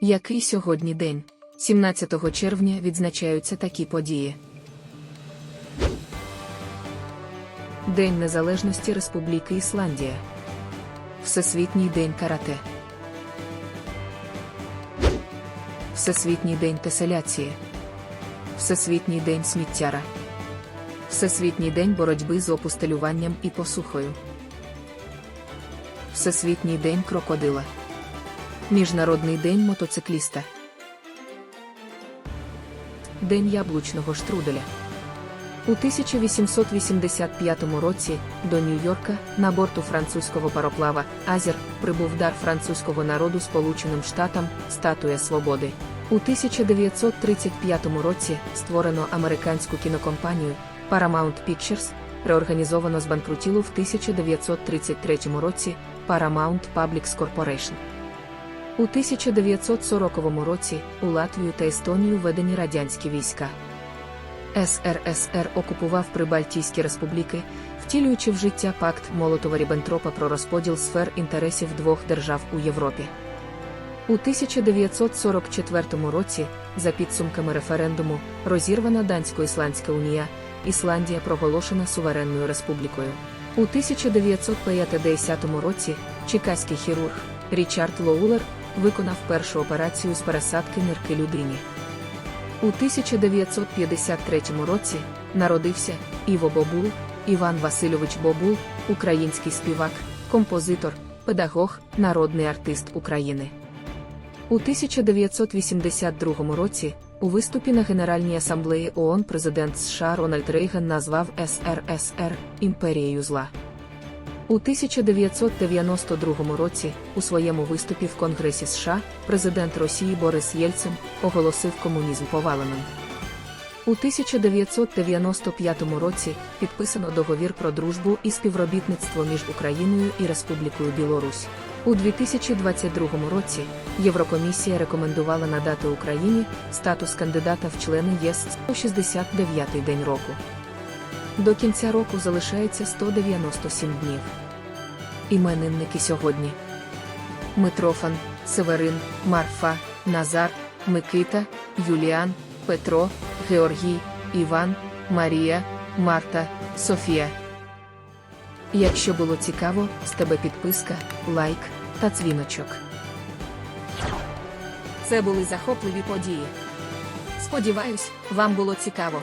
Який сьогодні день? 17 червня відзначаються такі події. День Незалежності Республіки Ісландія. Всесвітній день карате. Всесвітній день теселяції. Всесвітній день сміттяра. Всесвітній день боротьби з опустелюванням і посухою. Всесвітній день крокодила. Міжнародний день мотоцикліста. День яблучного штруделя. У 1885 році до Нью-Йорка на борту французького пароплава Азір прибув дар французького народу Сполученим Штатам Статуя Свободи. У 1935 році створено американську кінокомпанію Paramount Pictures, реорганізовано збанкрутілу в 1933 році Paramount Publics Corporation. У 1940 році у Латвію та Естонію введені радянські війська. СРСР окупував Прибалтійські республіки, втілюючи в життя пакт Молотова-Ріббентропа про розподіл сфер інтересів двох держав у Європі. У 1944 році, за підсумками референдуму, розірвана Дансько-Ісландська унія, Ісландія проголошена суверенною республікою. У 1950 році чекаський хірург Річард Лоулер виконав першу операцію з пересадки нирки людині. У 1953 році народився Іво Бобул, Іван Васильович Бобул, український співак, композитор, педагог, народний артист України. У 1982 році у виступі на Генеральній асамблеї ООН президент США Рональд Рейган назвав СРСР імперією зла. У 1992 році у своєму виступі в Конгресі США президент Росії Борис Єльцин оголосив комунізм поваленим. У 1995 році підписано договір про дружбу і співробітництво між Україною і Республікою Білорусь. У 2022 році Єврокомісія рекомендувала надати Україні статус кандидата в члени ЄС 169-й день року. До кінця року залишається 197 днів. Іменинники сьогодні: Митрофан, Северин, Марфа, Назар, Микита, Юліан, Петро, Георгій, Іван, Марія, Марта, Софія. Якщо було цікаво, з тебе підписка, лайк та дзвіночок. Це були захопливі події. Сподіваюсь, вам було цікаво.